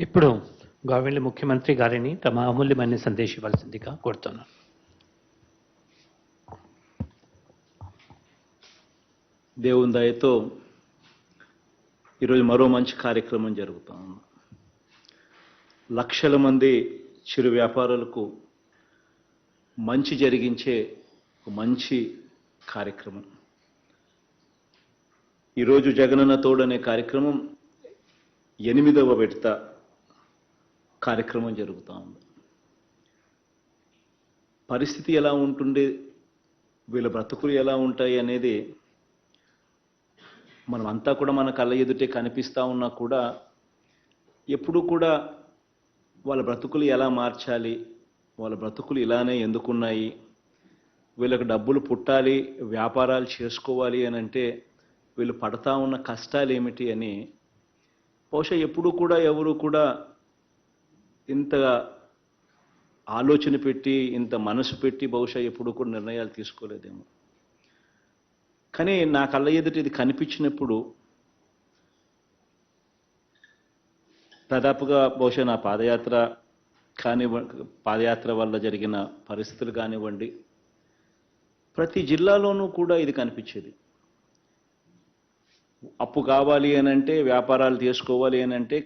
ఇప్పుడు గవర్నమెంట్ ముఖ్యమంత్రి గారిని తమ అమూల్యమైన సందేశం ఇవ్వాల్సిందిగా కోరుతున్నాను. దేవుని దయతో ఈరోజు మరో మంచి కార్యక్రమం జరుగుతా ఉంది. లక్షల మంది చిరు వ్యాపారులకు మంచి జరిగించే ఒక మంచి కార్యక్రమం. ఈరోజు జగనన్న తోడు అనే కార్యక్రమం ఎనిమిదవ విడత కార్యక్రమం జరుగుతూ ఉంది. పరిస్థితి ఎలా ఉంటుండే వీళ్ళ బ్రతుకులు ఎలా ఉంటాయి అనేది మనం అంతా కూడా మన కళ్ళ ఎదుటే కనిపిస్తూ ఉన్నా కూడా ఎప్పుడు కూడా వాళ్ళ బ్రతుకులు ఎలా మార్చాలి వాళ్ళ బ్రతుకులు ఇలానే ఎందుకున్నాయి వీళ్ళకి డబ్బులు పుట్టాలి వ్యాపారాలు చేసుకోవాలి అని అంటే వీళ్ళు పడతా ఉన్న కష్టాలు ఏమిటి అని బహుశా ఎప్పుడు కూడా ఎవరు కూడా ఇంత ఆలోచన పెట్టి ఇంత మనసు పెట్టి బహుశా ఎప్పుడు కూడా నిర్ణయాలు తీసుకోలేదేమో. కానీ నా కళ్ళ ఎదుట ఇది కనిపించినప్పుడు దాదాపుగా బహుశా నా పాదయాత్ర కానివ్వ పాదయాత్ర వల్ల జరిగిన పరిస్థితులు కానివ్వండి ప్రతి జిల్లాలోనూ కూడా ఇది కనిపించేది. అప్పు కావాలి అని అంటే వ్యాపారాలు చేసుకోవాలి అని అంటే